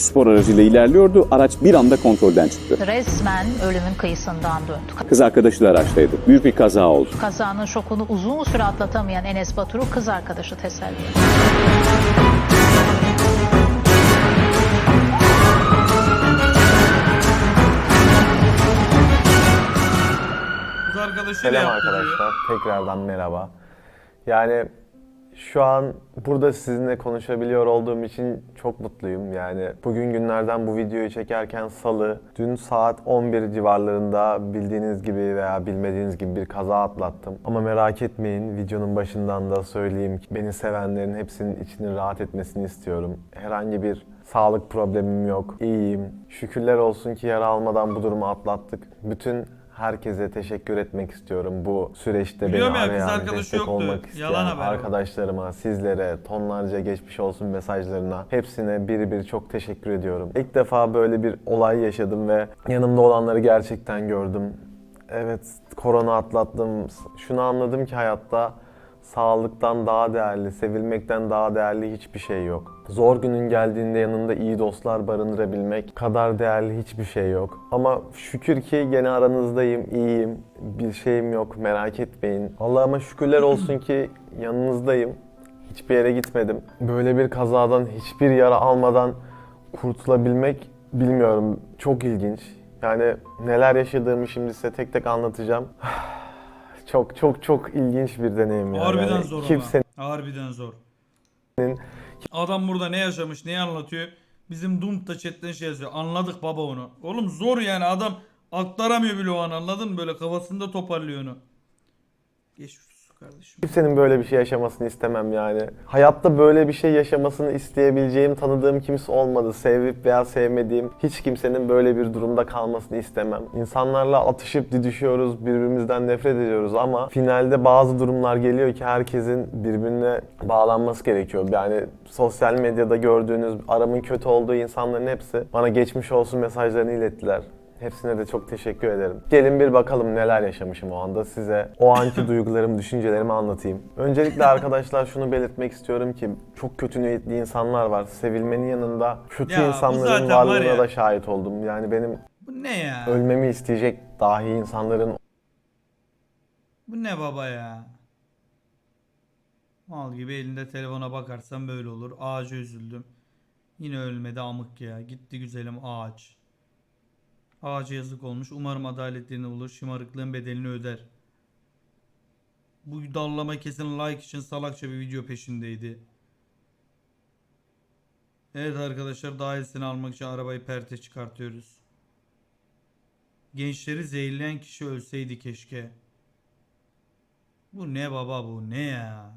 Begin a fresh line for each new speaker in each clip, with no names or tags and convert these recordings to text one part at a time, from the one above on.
spor aracıyla ilerliyordu. Araç bir anda kontrolden çıktı.
Resmen ölümün kıyısından döndü.
Kız arkadaşı da araçtaydı. Büyük bir kaza oldu.
Kazanın şokunu uzun süre atlatamayan Enes Batur'u kız arkadaşı teselli etti.
Kız arkadaşıyla
Selam
yaptı diyor.
arkadaşlar. Tekrardan merhaba. Yani şu an burada sizinle konuşabiliyor olduğum için çok mutluyum. Yani bugün günlerden bu videoyu çekerken salı, dün saat 11 civarlarında bildiğiniz gibi veya bilmediğiniz gibi bir kaza atlattım. Ama merak etmeyin videonun başından da söyleyeyim ki beni sevenlerin hepsinin içinin rahat etmesini istiyorum. Herhangi bir sağlık problemim yok. İyiyim. Şükürler olsun ki yara almadan bu durumu atlattık. Bütün herkese teşekkür etmek istiyorum bu süreçte
Biliyorum
beni
ya, kız
arayan,
arkadaşı
destek
yoktu.
olmak isteyen
Yalan haber
arkadaşlarıma, sizlere, tonlarca geçmiş olsun mesajlarına hepsine biri bir çok teşekkür ediyorum. İlk defa böyle bir olay yaşadım ve yanımda olanları gerçekten gördüm. Evet, korona atlattım. Şunu anladım ki hayatta sağlıktan daha değerli, sevilmekten daha değerli hiçbir şey yok. Zor günün geldiğinde yanında iyi dostlar barındırabilmek kadar değerli hiçbir şey yok. Ama şükür ki gene aranızdayım, iyiyim. Bir şeyim yok, merak etmeyin. Allah'ıma şükürler olsun ki yanınızdayım. Hiçbir yere gitmedim. Böyle bir kazadan hiçbir yara almadan kurtulabilmek bilmiyorum. Çok ilginç. Yani neler yaşadığımı şimdi size tek tek anlatacağım. Çok çok çok ilginç bir deneyim yani.
Harbiden
Yani
zor
kimsenin
ama. Harbiden zor. Adam burada ne yaşamış, neyi anlatıyor? Bizim Doom'da chatten şey yazıyor. Anladık baba onu. Oğlum zor yani adam aktaramıyor bile o an anladın mı? Böyle kafasında toparlıyor onu. Geçmiş kardeşim.
Kimsenin böyle bir şey yaşamasını istemem yani. Hayatta böyle bir şey yaşamasını isteyebileceğim, tanıdığım kimse olmadı. Sevip veya sevmediğim hiç kimsenin böyle bir durumda kalmasını istemem. İnsanlarla atışıp didişiyoruz, birbirimizden nefret ediyoruz ama finalde bazı durumlar geliyor ki herkesin birbirine bağlanması gerekiyor. Yani sosyal medyada gördüğünüz aramın kötü olduğu insanların hepsi bana geçmiş olsun mesajlarını ilettiler. Hepsine de çok teşekkür ederim. Gelin bir bakalım neler yaşamışım o anda size. O anki duygularımı, düşüncelerimi anlatayım. Öncelikle arkadaşlar şunu belirtmek istiyorum ki çok kötü niyetli insanlar var. Sevilmenin yanında kötü
Ya bu
insanların
zaten var
varlığına
ya.
da şahit oldum. Yani benim
Bu ne ya?
ölmemi isteyecek dahi insanların
Bu ne baba ya? Mal gibi elinde telefona bakarsan böyle olur. Ağaca üzüldüm. Yine ölmedi amık ya. Gitti güzelim ağaç. Ağaca yazık olmuş. Umarım adaletlerini bulur. Şımarıklığın bedelini öder. Bu dallama kesin like için salakça bir video peşindeydi. Evet arkadaşlar daha iyisini almak için arabayı perte çıkartıyoruz. Gençleri zehirleyen kişi ölseydi keşke. Bu ne baba bu ne ya?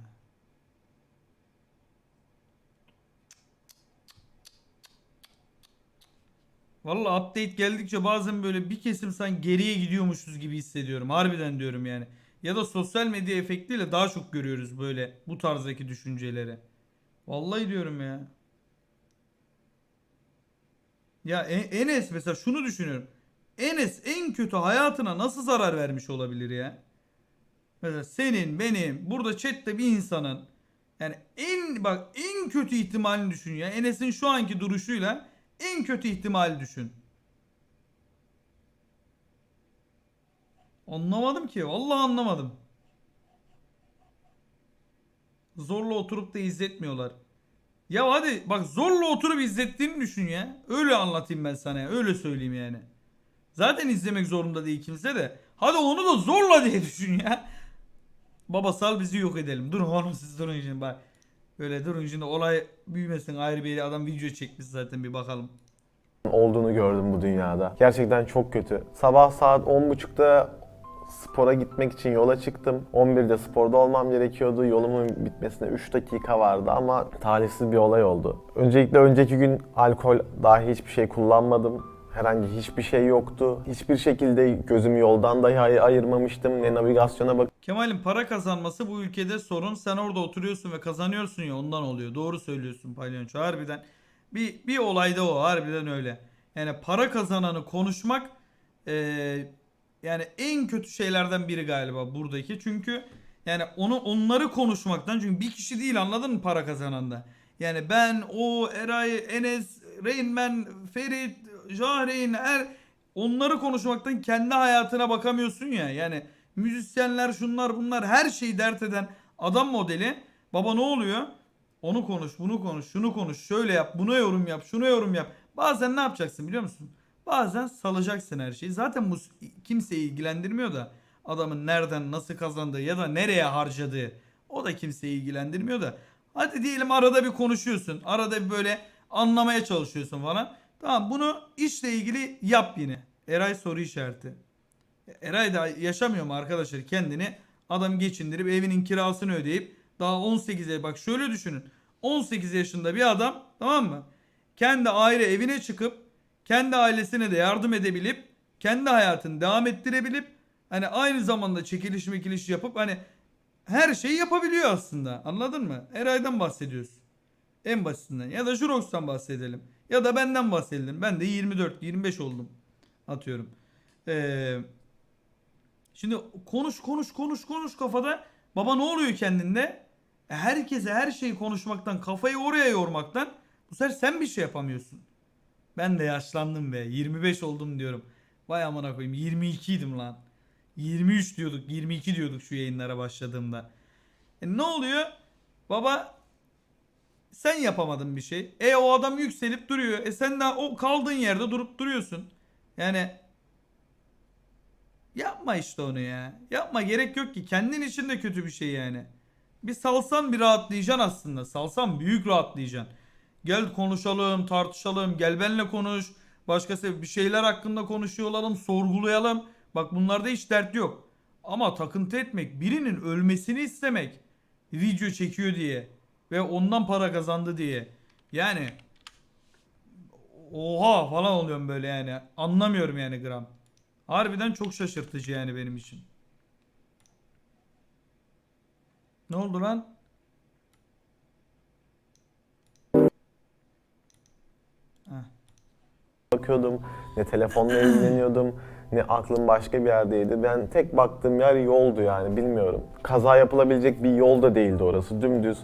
Valla update geldikçe bazen böyle bir kesim sanki geriye gidiyormuşuz gibi hissediyorum. Harbiden diyorum yani. Ya da sosyal medya efektiyle daha çok görüyoruz böyle bu tarzdaki düşünceleri. Vallahi diyorum ya. Ya E- Enes mesela şunu düşünüyorum. Enes en kötü hayatına nasıl zarar vermiş olabilir ya? Mesela senin, benim, burada chatte bir insanın yani en bak en kötü ihtimalini düşün ya. Enes'in şu anki duruşuyla en kötü ihtimali düşün. Anlamadım ki. Vallahi anlamadım. Zorla oturup da izletmiyorlar. Ya hadi bak zorla oturup izlettiğini düşün ya. Öyle anlatayım ben sana ya. Öyle söyleyeyim yani. Zaten izlemek zorunda değil kimse de. Hadi onu da zorla diye düşün ya. Baba sal bizi yok edelim. Durun oğlum siz durun şimdi bak. Böyle durun şimdi olay büyümesin ayrı bir adam video çekmiş zaten bir bakalım.
olduğunu gördüm bu dünyada. Gerçekten çok kötü. Sabah saat 10.30'da spora gitmek için yola çıktım. 11'de sporda olmam gerekiyordu. Yolumun bitmesine 3 dakika vardı ama talihsiz bir olay oldu. Öncelikle önceki gün alkol dahi hiçbir şey kullanmadım. Herhangi hiçbir şey yoktu. Hiçbir şekilde gözümü yoldan dahi ay- ayırmamıştım. Ne navigasyona bak
Kemal'in para kazanması bu ülkede sorun. Sen orada oturuyorsun ve kazanıyorsun ya ondan oluyor. Doğru söylüyorsun Palyonço. Harbiden bir, bir olayda o. Harbiden öyle. Yani para kazananı konuşmak eee, yani en kötü şeylerden biri galiba buradaki. Çünkü yani onu onları konuşmaktan çünkü bir kişi değil anladın mı para kazanan da. Yani ben o Eray Enes Rain Man, Ferit, Jahreyn, er onları konuşmaktan kendi hayatına bakamıyorsun ya. Yani müzisyenler şunlar bunlar her şeyi dert eden adam modeli. Baba ne oluyor? Onu konuş, bunu konuş, şunu konuş, şöyle yap, buna yorum yap, şuna yorum yap. Bazen ne yapacaksın biliyor musun? Bazen salacaksın her şeyi. Zaten bu kimseyi ilgilendirmiyor da adamın nereden nasıl kazandığı ya da nereye harcadığı o da kimseyi ilgilendirmiyor da. Hadi diyelim arada bir konuşuyorsun. Arada bir böyle anlamaya çalışıyorsun falan. Tamam bunu işle ilgili yap yine. Eray soru işareti. Eray da yaşamıyor mu arkadaşlar kendini adam geçindirip evinin kirasını ödeyip daha 18'e bak şöyle düşünün. 18 yaşında bir adam tamam mı? Kendi ayrı evine çıkıp kendi ailesine de yardım edebilip kendi hayatını devam ettirebilip hani aynı zamanda çekiliş mekiliş yapıp hani her şeyi yapabiliyor aslında. Anladın mı? Eray'dan bahsediyoruz. En basitinden. Ya da Jurox'tan bahsedelim. Ya da benden bahsedelim. Ben de 24-25 oldum. Atıyorum. Ee, şimdi konuş konuş konuş konuş kafada. Baba ne oluyor kendinde? E, Herkese her şeyi konuşmaktan, kafayı oraya yormaktan bu sefer sen bir şey yapamıyorsun. Ben de yaşlandım be. 25 oldum diyorum. Vay amına koyayım 22 idim lan. 23 diyorduk, 22 diyorduk şu yayınlara başladığımda. E ne oluyor? Baba sen yapamadın bir şey. E o adam yükselip duruyor. E sen de o kaldığın yerde durup duruyorsun. Yani yapma işte onu ya. Yapma gerek yok ki. Kendin için de kötü bir şey yani. Bir salsan bir rahatlayacaksın aslında. Salsan büyük rahatlayacaksın. Gel konuşalım, tartışalım, gel benle konuş. Başkası bir şeyler hakkında konuşuyor olalım, sorgulayalım. Bak bunlarda hiç dert yok. Ama takıntı etmek, birinin ölmesini istemek, video çekiyor diye ve ondan para kazandı diye. Yani oha falan oluyorum böyle yani. Anlamıyorum yani gram. Harbiden çok şaşırtıcı yani benim için. Ne oldu lan?
bakıyordum, ne telefonla ilgileniyordum, ne aklım başka bir yerdeydi. Ben tek baktığım yer yoldu yani bilmiyorum. Kaza yapılabilecek bir yol da değildi orası. Dümdüz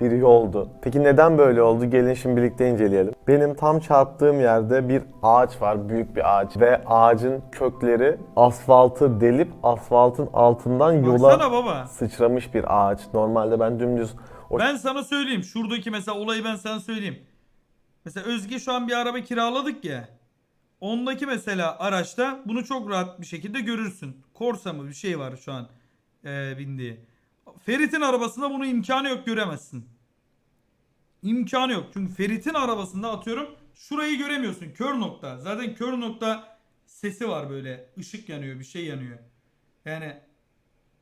bir yoldu. Peki neden böyle oldu? Gelin şimdi birlikte inceleyelim. Benim tam çarptığım yerde bir ağaç var, büyük bir ağaç ve ağacın kökleri asfaltı delip asfaltın altından yola
Baksana baba.
sıçramış bir ağaç. Normalde ben dümdüz o
Ben sana söyleyeyim. Şuradaki mesela olayı ben sana söyleyeyim. Mesela Özge şu an bir araba kiraladık ya. Ondaki mesela araçta bunu çok rahat bir şekilde görürsün. Korsa mı bir şey var şu an eee, bindiği. Ferit'in arabasında bunu imkanı yok göremezsin. İmkanı yok. Çünkü Ferit'in arabasında atıyorum şurayı göremiyorsun. Kör nokta. Zaten kör nokta sesi var böyle. Işık yanıyor bir şey yanıyor. Yani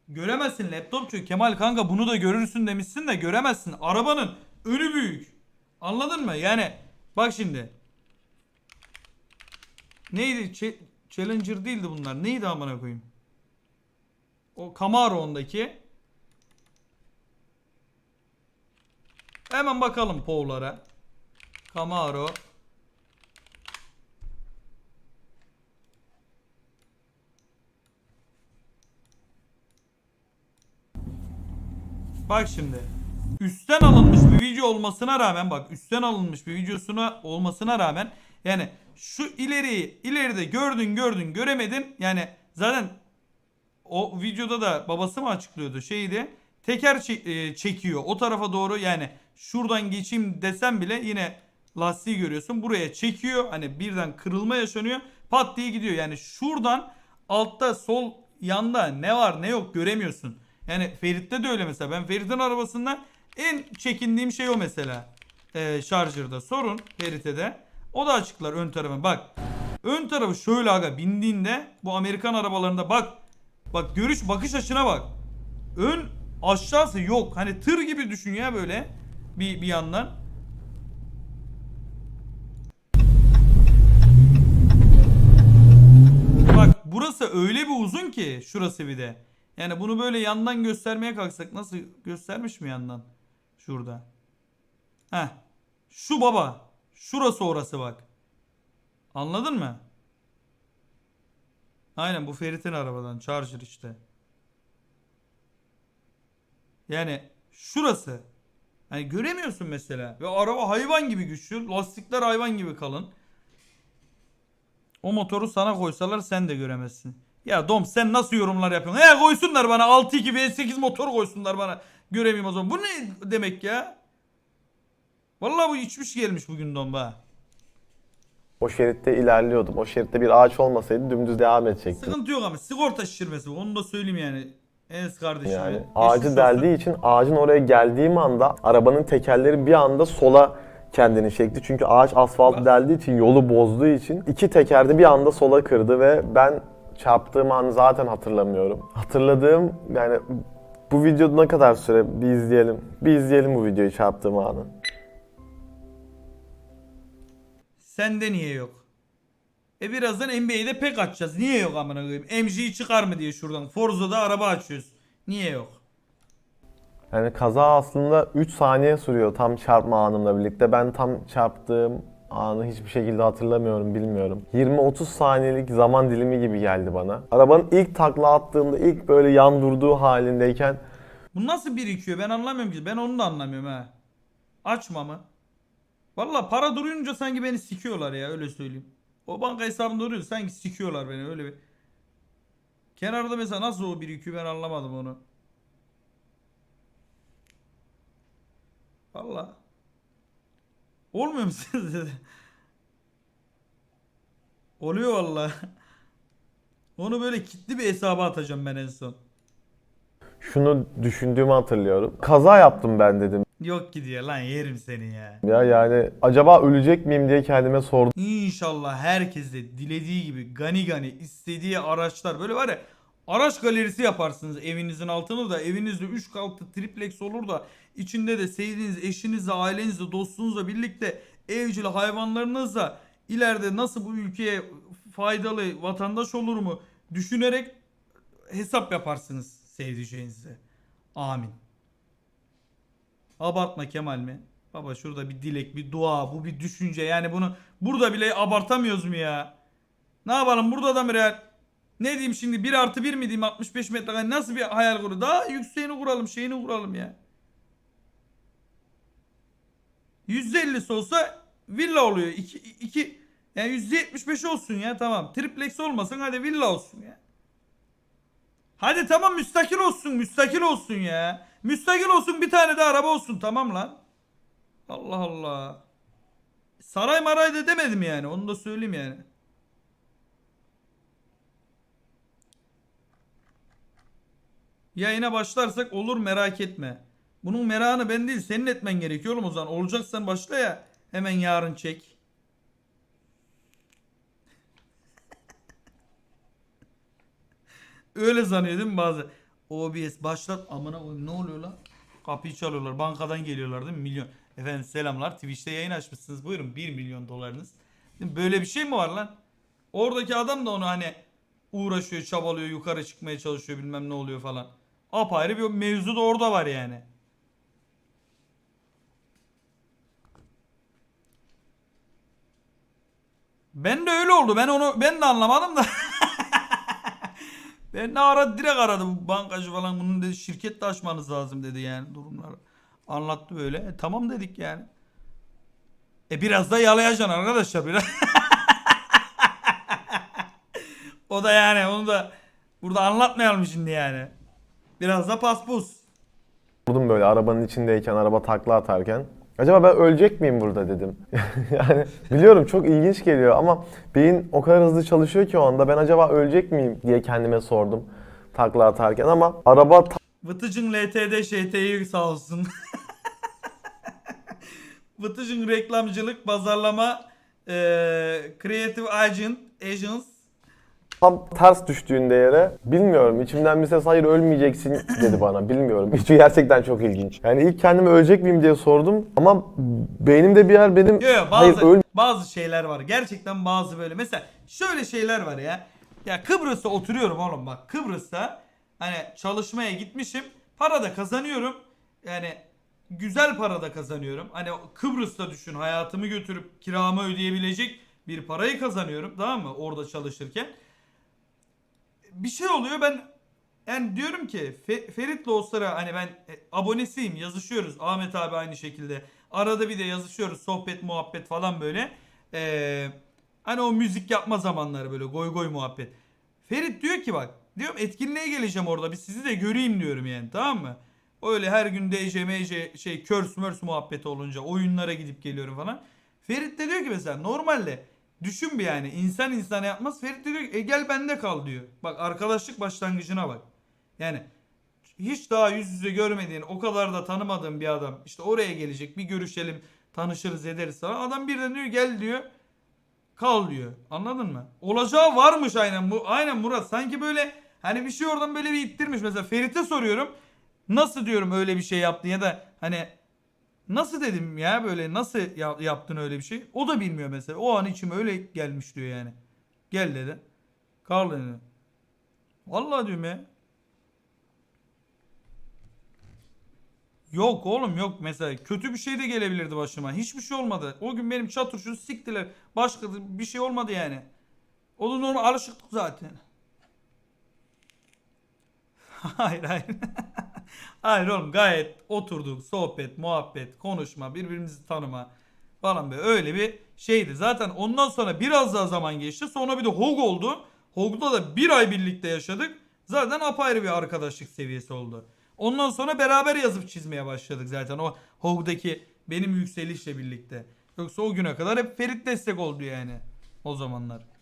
Göremezsin laptopçu. Kemal kanka bunu da görürsün demişsin de göremezsin. Arabanın önü büyük. Anladın mı? Yani bak şimdi. Neydi? Ch- Challenger değildi bunlar. Neydi amına koyayım? O Camaro Hemen bakalım Pow'lara. Camaro. Bak şimdi. Üstten alınmış bir video olmasına rağmen bak üstten alınmış bir videosuna olmasına rağmen yani şu ileriyi ileride gördün gördün göremedin yani zaten o videoda da babası mı açıklıyordu şeydi teker e, çekiyor o tarafa doğru yani şuradan geçeyim desem bile yine lastiği görüyorsun buraya çekiyor hani birden kırılma yaşanıyor pat diye gidiyor yani şuradan altta sol yanda ne var ne yok göremiyorsun. Yani Ferit'te de öyle mesela. Ben Ferit'in arabasında en çekindiğim şey o mesela. Ee, Charger'da sorun Ferit'e de. O da açıklar ön tarafı. Bak ön tarafı şöyle aga bindiğinde bu Amerikan arabalarında bak. Bak görüş bakış açına bak. Ön aşağısı yok. Hani tır gibi düşün ya böyle bir, bir yandan. Bak burası öyle bir uzun ki şurası bir de. Yani bunu böyle yandan göstermeye kalksak nasıl göstermiş mi yandan? Şurada. Heh. Şu baba. Şurası orası bak. Anladın mı? Aynen bu Ferit'in arabadan. Charger işte. Yani şurası. Hani göremiyorsun mesela. Ve araba hayvan gibi güçlü. Lastikler hayvan gibi kalın. O motoru sana koysalar sen de göremezsin. Ya Dom sen nasıl yorumlar yapıyorsun? He koysunlar bana 6.2 V8 motor koysunlar bana. Göremeyeyim o zaman. Bu ne demek ya? Vallahi bu içmiş gelmiş bugün Dom ha.
O şeritte ilerliyordum. O şeritte bir ağaç olmasaydı dümdüz devam edecektim.
Sıkıntı yok ama sigorta şişirmesi bu. Onu da söyleyeyim yani. Enes kardeşim.
Yani ağacı deldiği için ağacın oraya geldiğim anda arabanın tekerleri bir anda sola kendini çekti. Çünkü ağaç asfaltı deldiği için yolu bozduğu için iki teker de bir anda sola kırdı ve ben çarptığım anı zaten hatırlamıyorum. Hatırladığım yani bu video ne kadar süre bir izleyelim. Bir izleyelim bu videoyu çarptığım anı.
Sende niye yok? E birazdan NBA'de pek açacağız. Niye yok amına koyayım? MG'yi çıkar mı diye şuradan. Forza'da araba açıyoruz. Niye yok?
Yani kaza aslında 3 saniye sürüyor tam çarpma anımla birlikte. Ben tam çarptığım anı hiçbir şekilde hatırlamıyorum, bilmiyorum. 20-30 saniyelik zaman dilimi gibi geldi bana. Arabanın ilk takla attığımda, ilk böyle yan durduğu halindeyken
Bu nasıl birikiyor ben anlamıyorum ki. Ben onu da anlamıyorum ha. Açma mı? Valla para durunca sanki beni sikiyorlar ya öyle söyleyeyim. O banka hesabında duruyor sanki sikiyorlar beni öyle bir. Kenarda mesela nasıl o birikiyor ben anlamadım onu. Valla. Olmuyor mu sizde de? Oluyor valla. Onu böyle kilitli bir hesaba atacağım ben en son.
şunu düşündüğümü hatırlıyorum. Kaza yaptım ben dedim.
Yok gidiyor lan yerim seni ya.
Ya yani acaba ölecek miyim diye kendime sordum.
İnşallah herkes de dilediği gibi gani gani istediği araçlar böyle var ya araç galerisi yaparsınız evinizin altını da evinizde 3 katlı triplex olur da içinde de sevdiğiniz eşinizle ailenizle dostunuzla birlikte evcil hayvanlarınızla ileride nasıl bu ülkeye faydalı vatandaş olur mu düşünerek hesap yaparsınız sevdiceğinize. Amin. Abartma Kemal mi? Baba şurada bir dilek, bir dua, bu bir düşünce. Yani bunu burada bile abartamıyoruz mu ya? Ne yapalım burada da mı real? Ne diyeyim şimdi 1 artı 1 mi diyeyim 65 metre nasıl bir hayal kuru? Daha yükseğini kuralım şeyini kuralım ya. %50'si olsa villa oluyor. 2 2 yani %75 olsun ya tamam. Triplex olmasın hadi villa olsun ya. Hadi tamam müstakil olsun müstakil olsun ya. Müstakil olsun bir tane de araba olsun tamam lan. Allah Allah. Saray maray da demedim yani onu da söyleyeyim yani. Yayına başlarsak olur merak etme. Bunun merakını ben değil senin etmen gerekiyor oğlum o zaman. Olacaksan başla ya. Hemen yarın çek. Öyle zanıyor değil mi bazı? OBS başlat amına ne oluyor lan? Kapıyı çalıyorlar. Bankadan geliyorlar değil mi? Milyon. Efendim selamlar. Twitch'te yayın açmışsınız. Buyurun 1 milyon dolarınız. Böyle bir şey mi var lan? Oradaki adam da onu hani uğraşıyor, çabalıyor, yukarı çıkmaya çalışıyor bilmem ne oluyor falan. Apayrı bir mevzu da orada var yani. Ben de öyle oldu. Ben onu ben de anlamadım da. ben de ara direkt aradım bankacı falan bunun dedi şirket de açmanız lazım dedi yani durumları. Anlattı böyle. E, tamam dedik yani. E biraz da yalayacaksın arkadaşlar biraz. o da yani onu da burada anlatmayalım şimdi yani. Biraz da paspus.
Sordum böyle arabanın içindeyken, araba takla atarken. Acaba ben ölecek miyim burada dedim. yani biliyorum çok ilginç geliyor ama beyin o kadar hızlı çalışıyor ki o anda ben acaba ölecek miyim diye kendime sordum takla atarken ama araba
Vıtıcın LTD ŞT'yi sağ olsun. Vıtıcın reklamcılık, pazarlama, eee creative agent, agents.
Tam ters düştüğünde yere bilmiyorum içimden bir ses hayır ölmeyeceksin dedi bana bilmiyorum. Çünkü gerçekten çok ilginç. Yani ilk kendime ölecek miyim diye sordum ama beynimde bir yer benim
Yo, yo,
hayır
bazı
öl
bazı şeyler var. Gerçekten bazı böyle. Mesela şöyle şeyler var ya. Ya Kıbrıs'ta oturuyorum oğlum bak. Kıbrıs'ta hani çalışmaya gitmişim. Para da kazanıyorum. Yani güzel para da kazanıyorum. Hani Kıbrıs'ta düşün hayatımı götürüp kiramı ödeyebilecek bir parayı kazanıyorum. Tamam mı? Orada çalışırken. Bir şey oluyor ben yani diyorum ki Fe- Ferit'le o sıra hani ben e, abonesiyim yazışıyoruz. Ahmet abi aynı şekilde. Arada bir de yazışıyoruz sohbet muhabbet falan böyle. Ee, hani o müzik yapma zamanları böyle goy goy muhabbet. Ferit diyor ki bak diyorum etkinliğe geleceğim orada bir sizi de göreyim diyorum yani tamam mı? Öyle her gün DJ, MC, şey körs mörs muhabbeti olunca oyunlara gidip geliyorum falan. Ferit de diyor ki mesela normalde düşün bir yani insan insana yapmaz. Ferit diyor e gel bende kal diyor. Bak arkadaşlık başlangıcına bak. Yani hiç daha yüz yüze görmediğin o kadar da tanımadığın bir adam işte oraya gelecek bir görüşelim tanışırız ederiz falan. Adam birden diyor gel diyor kal diyor. Anladın mı? Olacağı varmış aynen bu. Aynen Murat. Sanki böyle hani bir şey oradan böyle bir ittirmiş. Mesela Ferit'e soruyorum. Nasıl diyorum öyle bir şey yaptın ya da hani nasıl dedim ya böyle nasıl ya- yaptın öyle bir şey? O da bilmiyor mesela. O an içime öyle gelmiş diyor yani. Gel dedi. Kal dedi. Vallahi diyorum ya. Yok oğlum yok mesela kötü bir şey de gelebilirdi başıma. Hiçbir şey olmadı. O gün benim çatır şunu siktiler. Başka da bir şey olmadı yani. Onun onu alışıktık zaten. hayır hayır. hayır oğlum gayet oturduk sohbet muhabbet konuşma birbirimizi tanıma falan böyle öyle bir şeydi. Zaten ondan sonra biraz daha zaman geçti. Sonra bir de Hog oldu. Hog'da da bir ay birlikte yaşadık. Zaten apayrı bir arkadaşlık seviyesi oldu. Ondan sonra beraber yazıp çizmeye başladık zaten o Hog'daki benim yükselişle birlikte. Yoksa o güne kadar hep Ferit destek oldu yani o zamanlar.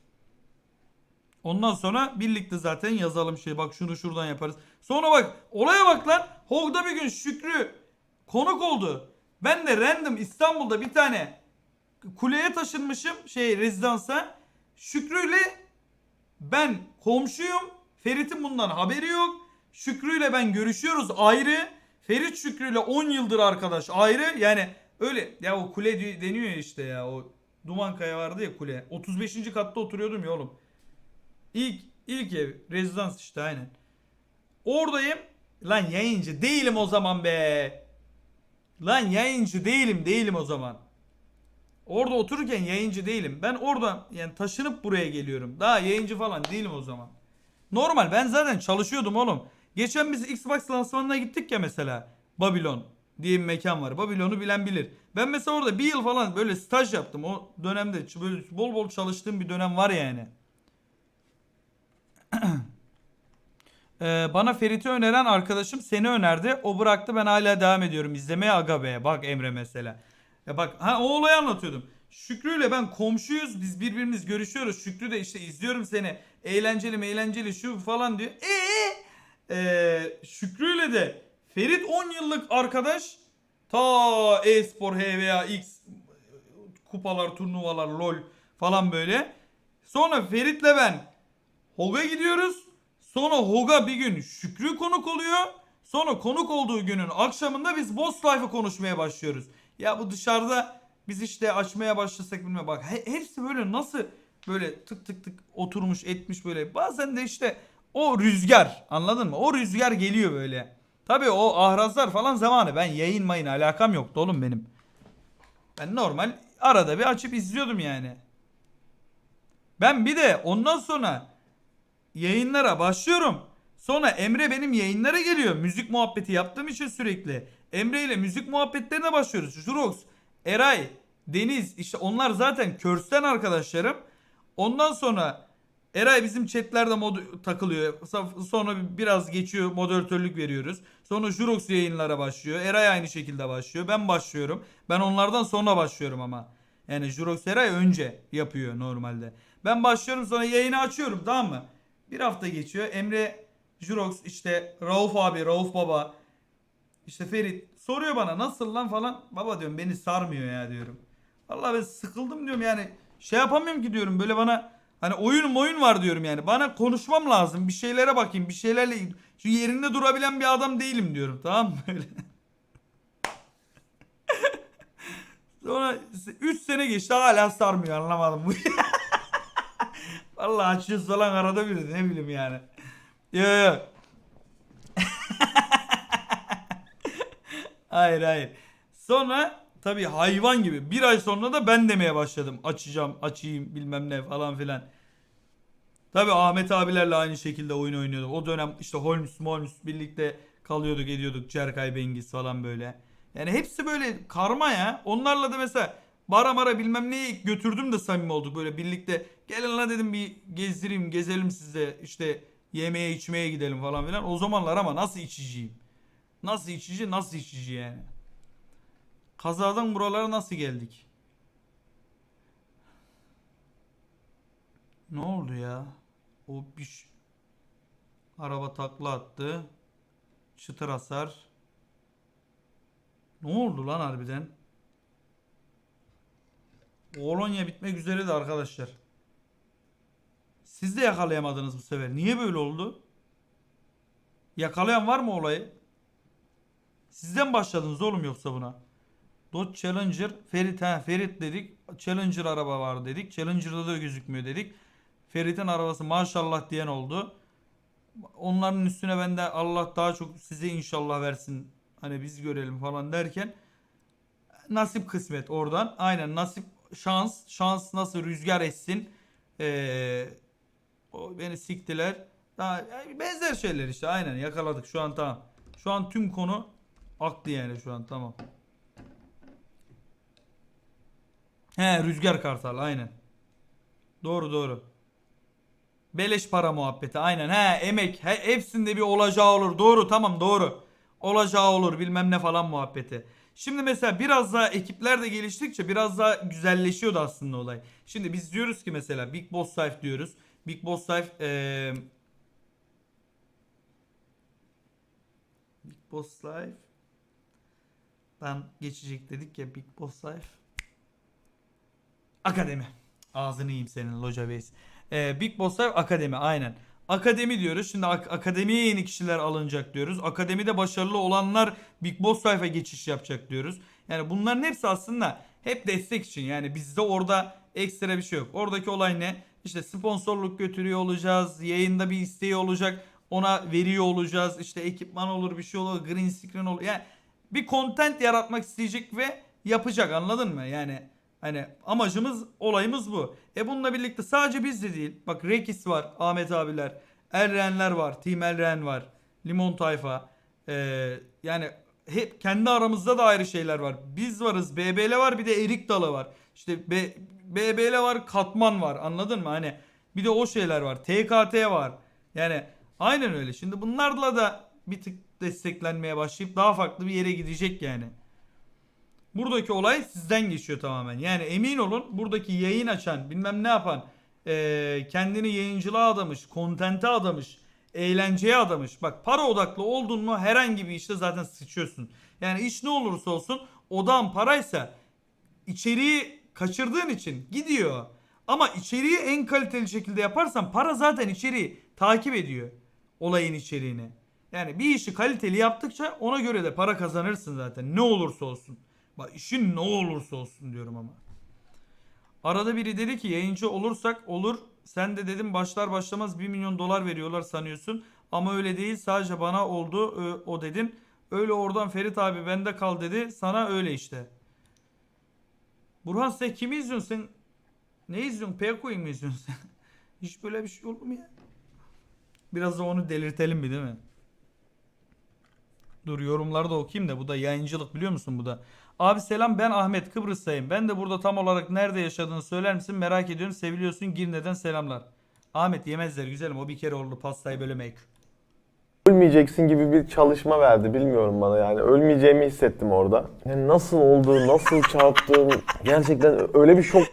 Ondan sonra birlikte zaten yazalım şey bak şunu şuradan yaparız. Sonra bak olaya bak lan. Hog'da bir gün Şükrü konuk oldu. Ben de random İstanbul'da bir tane kuleye taşınmışım şey rezidansa. Şükrü'yle ben komşuyum. Ferit'in bundan haberi yok. Şükrü'yle ben görüşüyoruz ayrı. Ferit Şükrü'yle 10 yıldır arkadaş ayrı. Yani öyle ya o kule deniyor ya işte ya o Dumankaya vardı ya kule. 35. katta oturuyordum ya oğlum. İlk ilk ev rezidans işte aynen. Oradayım. Lan yayıncı değilim o zaman be. Lan yayıncı değilim değilim o zaman. Orada otururken yayıncı değilim. Ben oradan yani taşınıp buraya geliyorum. Daha yayıncı falan değilim o zaman. Normal ben zaten çalışıyordum oğlum. Geçen biz Xbox lansmanına gittik ya mesela. Babylon diye bir mekan var. Babylon'u bilen bilir. Ben mesela orada bir yıl falan böyle staj yaptım. O dönemde böyle bol bol çalıştığım bir dönem var yani. Ee, bana Ferit'i öneren arkadaşım seni önerdi. O bıraktı ben hala devam ediyorum izlemeye aga be. Bak Emre mesela. Ya bak ha o olayı anlatıyordum. Şükrü ile ben komşuyuz. Biz birbirimiz görüşüyoruz. Şükrü de işte izliyorum seni. Eğlenceli eğlenceli şu falan diyor. Eee ee, Şükrü ile de Ferit 10 yıllık arkadaş. Ta e-spor HVA X kupalar, turnuvalar, lol falan böyle. Sonra Ferit'le ben Hoga gidiyoruz. Sonra Hoga bir gün Şükrü konuk oluyor. Sonra konuk olduğu günün akşamında biz Boss Life'ı konuşmaya başlıyoruz. Ya bu dışarıda biz işte açmaya başlasak bilmem bak he- hepsi böyle nasıl böyle tık tık tık oturmuş etmiş böyle. Bazen de işte o rüzgar anladın mı? O rüzgar geliyor böyle. Tabii o ahrazlar falan zamanı ben yayın mayın alakam yoktu oğlum benim. Ben normal arada bir açıp izliyordum yani. Ben bir de ondan sonra yayınlara başlıyorum. Sonra Emre benim yayınlara geliyor. Müzik muhabbeti yaptığım için sürekli. Emre ile müzik muhabbetlerine başlıyoruz. Jurox, Eray, Deniz işte onlar zaten Körs'ten arkadaşlarım. Ondan sonra Eray bizim chatlerde mod takılıyor. Sonra biraz geçiyor moderatörlük veriyoruz. Sonra Jurox yayınlara başlıyor. Eray aynı şekilde başlıyor. Ben başlıyorum. Ben onlardan sonra başlıyorum ama. Yani Jurox Eray önce yapıyor normalde. Ben başlıyorum sonra yayını açıyorum tamam mı? Bir hafta geçiyor. Emre Jurox işte Rauf abi, Rauf baba. işte Ferit soruyor bana nasıl lan falan. Baba diyorum beni sarmıyor ya diyorum. Vallahi ben sıkıldım diyorum yani. Şey yapamıyorum ki diyorum böyle bana hani oyun oyun var diyorum yani. Bana konuşmam lazım. Bir şeylere bakayım. Bir şeylerle şu yerinde durabilen bir adam değilim diyorum. Tamam mı böyle? Sonra 3 sene geçti hala sarmıyor anlamadım bu. Vallahi açıyoruz falan arada bir ne bileyim yani. Yok yok. hayır hayır. Sonra tabii hayvan gibi bir ay sonra da ben demeye başladım. Açacağım, açayım bilmem ne falan filan. Tabii Ahmet abilerle aynı şekilde oyun oynuyorduk. O dönem işte Holmes, Holmes birlikte kalıyorduk ediyorduk. Cerkay Bengiz falan böyle. Yani hepsi böyle karma ya. Onlarla da mesela bara mara bilmem neyi götürdüm de samimi olduk böyle birlikte. Gelin lan dedim bir gezdireyim gezelim size işte yemeğe içmeye gidelim falan filan. O zamanlar ama nasıl içiciyim. Nasıl içici nasıl içici yani. Kazadan buralara nasıl geldik? Ne oldu ya? O bir araba takla attı. Çıtır hasar. Ne oldu lan harbiden? Bologna bitmek üzereydi arkadaşlar. Siz de yakalayamadınız bu sefer. Niye böyle oldu? Yakalayan var mı olayı? Sizden başladınız oğlum yoksa buna. Dodge Challenger, Ferit ha Ferit dedik. Challenger araba var dedik. Challenger'da da gözükmüyor dedik. Ferit'in arabası maşallah diyen oldu. Onların üstüne ben de Allah daha çok size inşallah versin. Hani biz görelim falan derken nasip kısmet oradan. Aynen nasip şans. Şans nasıl rüzgar essin. Ee, o beni siktiler. Daha yani benzer şeyler işte aynen yakaladık şu an tamam. Şu an tüm konu aktı yani şu an tamam. He rüzgar kartal aynen. Doğru doğru. Beleş para muhabbeti aynen he emek he, hepsinde bir olacağı olur doğru tamam doğru. Olacağı olur bilmem ne falan muhabbeti. Şimdi mesela biraz daha ekipler de geliştikçe biraz daha güzelleşiyordu aslında olay. Şimdi biz diyoruz ki mesela Big Boss Life diyoruz. Big Boss Life eee Big Boss Life dan geçecek dedik ya Big Boss Life. Akademi. Ağzını yiyeyim senin Loca Base. Ee, Big Boss Life Akademi aynen. Akademi diyoruz. Şimdi ak- akademiye yeni kişiler alınacak diyoruz. Akademide başarılı olanlar Big Boss Life'a geçiş yapacak diyoruz. Yani bunların hepsi aslında hep destek için. Yani bizde orada ekstra bir şey yok. Oradaki olay ne? İşte sponsorluk götürüyor olacağız. Yayında bir isteği olacak. Ona veriyor olacağız. İşte ekipman olur bir şey olur. Green screen olur. Yani bir content yaratmak isteyecek ve yapacak anladın mı? Yani hani amacımız olayımız bu. E bununla birlikte sadece biz de değil. Bak Rekis var, Ahmet abiler, Errenler var, Team Erren var, Limon Tayfa. Ee, yani hep kendi aramızda da ayrı şeyler var. Biz varız, BBL var bir de Erik Dalı var. İşte BBL var, Katman var anladın mı? Hani bir de o şeyler var. TKT var. Yani aynen öyle. Şimdi bunlarla da bir tık desteklenmeye başlayıp daha farklı bir yere gidecek yani. Buradaki olay sizden geçiyor tamamen. Yani emin olun buradaki yayın açan bilmem ne yapan eee, kendini yayıncılığa adamış, kontente adamış, eğlenceye adamış. Bak para odaklı oldun mu herhangi bir işte zaten sıçıyorsun. Yani iş ne olursa olsun odağın paraysa içeriği kaçırdığın için gidiyor. Ama içeriği en kaliteli şekilde yaparsan para zaten içeriği takip ediyor. Olayın içeriğini. Yani bir işi kaliteli yaptıkça ona göre de para kazanırsın zaten. Ne olursa olsun. Bak işin ne olursa olsun diyorum ama. Arada biri dedi ki yayıncı olursak olur. Sen de dedim başlar başlamaz 1 milyon dolar veriyorlar sanıyorsun. Ama öyle değil sadece bana oldu o dedin. Öyle oradan Ferit abi bende kal dedi. Sana öyle işte. Burhan sen kimi izliyorsun sen? Ne izliyorsun? Peko'yu mu izliyorsun sen? Hiç böyle bir şey olur mu ya? Biraz da onu delirtelim bir değil mi? Dur yorumları da okuyayım da bu da yayıncılık biliyor musun bu da. Abi selam ben Ahmet Kıbrıs'tayım. Ben de burada tam olarak nerede yaşadığını söyler misin merak ediyorum. Seviliyorsun Girne'den selamlar. Ahmet yemezler güzelim o bir kere oldu pastayı bölemek.
Ölmeyeceksin gibi bir çalışma verdi bilmiyorum bana yani ölmeyeceğimi hissettim orada. Yani nasıl oldu, nasıl çarptım gerçekten öyle bir şok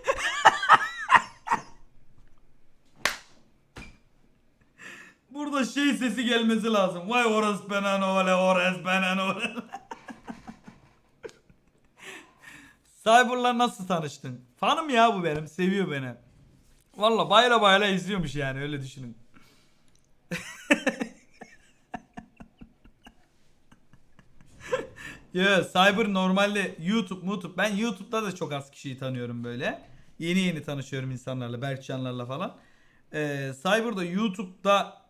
Burada şey sesi gelmesi lazım. Vay orası benen ole orası benen ole. Cyber'la nasıl tanıştın? Fanım ya bu benim. Seviyor beni. Valla bayla bayla izliyormuş yani öyle düşünün. Ya Cyber normalde YouTube, YouTube. Ben YouTube'da da çok az kişiyi tanıyorum böyle. Yeni yeni tanışıyorum insanlarla, Berkcanlarla falan. Ee, Cyber'da YouTube'da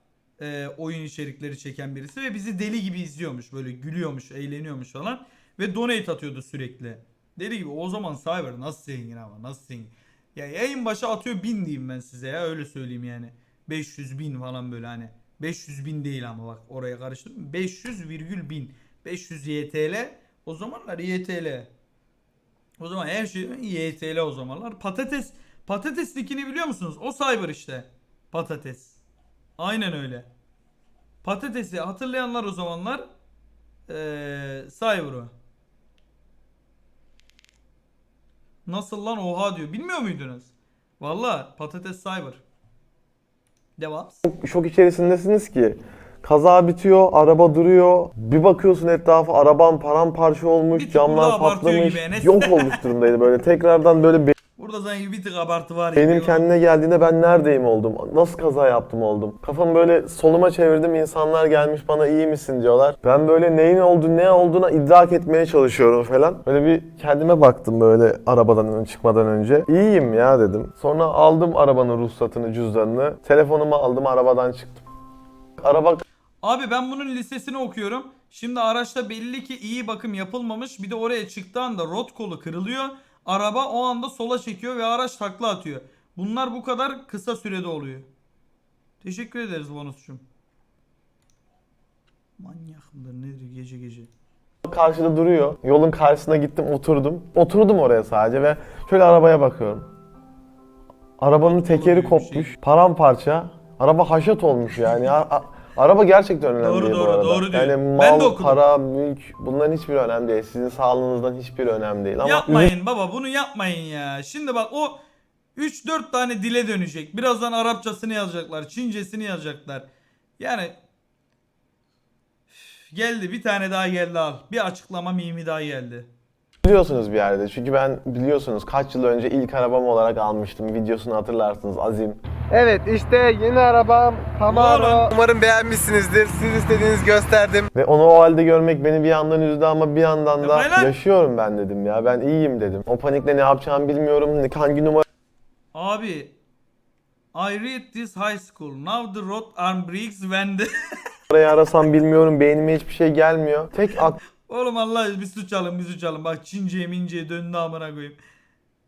e, oyun içerikleri çeken birisi ve bizi deli gibi izliyormuş. Böyle gülüyormuş, eğleniyormuş falan. Ve donate atıyordu sürekli. Deli gibi o zaman Cyber nasıl zengin ama nasıl zengin. Ya yayın başı atıyor bin diyeyim ben size ya öyle söyleyeyim yani. 500 bin falan böyle hani. 500 bin değil ama bak oraya karıştırdım 500 virgül bin. 500 YTL o zamanlar YTL o zaman her şey YTL o zamanlar. Patates patates dikini biliyor musunuz? O cyber işte. Patates. Aynen öyle. Patatesi hatırlayanlar o zamanlar eee cyber'ı Nasıl lan oha diyor. Bilmiyor muydunuz? Valla patates cyber. Devam.
şok içerisindesiniz ki. Kaza bitiyor, araba duruyor. Bir bakıyorsun etrafa araban paramparça olmuş,
Bir tık
camlar
abartıyor
patlamış.
gibi Enes.
Yok olmuş durumdaydı böyle. Tekrardan böyle
Burada sanki bir tık abartı var. gibi.
benim kendine geldiğinde ben neredeyim oldum. Nasıl kaza yaptım oldum. Kafamı böyle soluma çevirdim. insanlar gelmiş bana iyi misin diyorlar. Ben böyle neyin oldu ne olduğuna idrak etmeye çalışıyorum falan. Böyle bir kendime baktım böyle arabadan çıkmadan önce. İyiyim ya dedim. Sonra aldım arabanın ruhsatını, cüzdanını. Telefonumu aldım arabadan çıktım. Araba
Abi ben bunun listesini okuyorum. Şimdi araçta belli ki iyi bakım yapılmamış. Bir de oraya çıktığı anda rot kolu kırılıyor. Araba o anda sola çekiyor ve araç takla atıyor. Bunlar bu kadar kısa sürede oluyor. Teşekkür ederiz bonusçum. Manyak mıdır nedir gece gece.
karşıda duruyor. Yolun karşısına gittim oturdum. Oturdum oraya sadece ve şöyle arabaya bakıyorum. Arabanın tekeri
bir
kopmuş.
şey.
Paramparça. Araba haşat olmuş yani. Araba gerçekten önemli
Doğru,
değil bu
doğru,
arada.
doğru diyor.
Yani
Ben
mal,
de okudum.
para, mülk bunların hiçbiri önemli değil. Sizin sağlığınızdan hiçbiri önemli değil. Ama
yapmayın baba bunu yapmayın ya. Şimdi bak o 3-4 tane dile dönecek. Birazdan Arapçasını yazacaklar. Çincesini yazacaklar. Yani Üf, geldi bir tane daha geldi al. Bir açıklama mimi daha geldi.
Biliyorsunuz bir yerde. Çünkü ben biliyorsunuz kaç yıl önce ilk arabam olarak almıştım. Videosunu hatırlarsınız Azim.
Evet işte yeni arabam Camaro. Umarım beğenmişsinizdir. Siz istediğiniz gösterdim.
Ve onu o halde görmek beni bir yandan üzdü ama bir yandan da
Yapmayın lan.
yaşıyorum ben dedim ya. Ben iyiyim dedim. O panikle ne yapacağımı bilmiyorum. Hangi numara
Abi I read this high school. Now the road arm breaks when the...
numarayı arasam bilmiyorum. Beynime hiçbir şey gelmiyor. Tek
Oğlum Allah bir su çalın bir su çalın. Bak Çince'ye minceye döndü amına koyayım.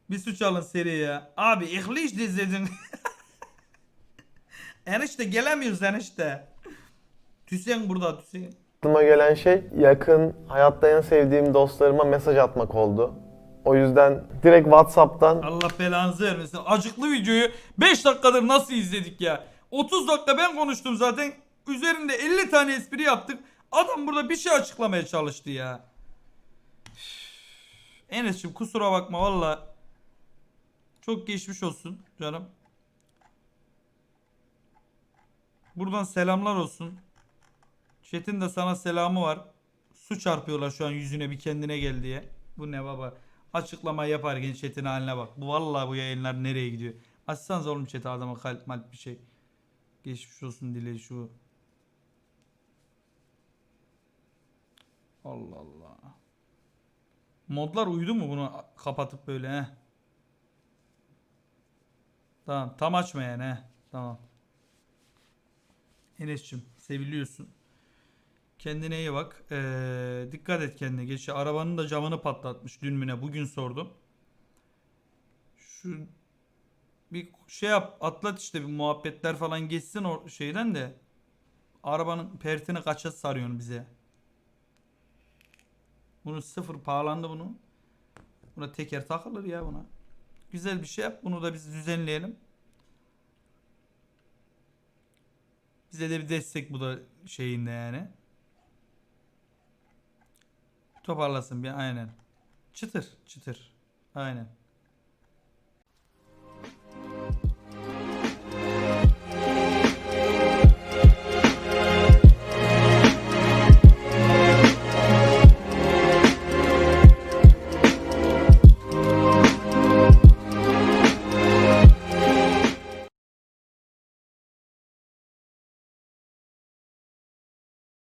Bir su çalın seri ya. Abi ihliş dizledin. enişte gelemiyoruz enişte. Tüsen burada Tüsen.
aklıma gelen şey yakın, hayatta en sevdiğim dostlarıma mesaj atmak oldu. O yüzden direkt WhatsApp'tan
Allah belanızı vermesin. Acıklı videoyu 5 dakikadır nasıl izledik ya? 30 dakika ben konuştum zaten. Üzerinde 50 tane espri yaptık. Adam burada bir şey açıklamaya çalıştı ya. Enes'cim kusura bakma valla. Çok geçmiş olsun canım. Buradan selamlar olsun. Chat'in de sana selamı var. Su çarpıyorlar şu an yüzüne bir kendine gel diye. Bu ne baba? Açıklama yaparken chat'in haline bak. Bu vallahi bu yayınlar nereye gidiyor? Açsanız oğlum chat'e adama kalp malp bir şey. Geçmiş olsun dile şu. Allah Allah. Modlar uydu mu bunu kapatıp böyle he? Tamam tam açma yani he. Tamam. Enes'cim seviliyorsun. Kendine iyi bak. Ee, dikkat et kendine. Geç arabanın da camını patlatmış dün müne. Bugün sordum. Şu bir şey yap atlat işte bir muhabbetler falan geçsin o şeyden de arabanın pertini kaça sarıyorsun bize. Bunu sıfır pahalandı bunu. Buna teker takılır ya buna. Güzel bir şey yap. Bunu da biz düzenleyelim. Bize de bir destek bu da şeyinde yani. Toparlasın bir aynen. Çıtır çıtır. Aynen.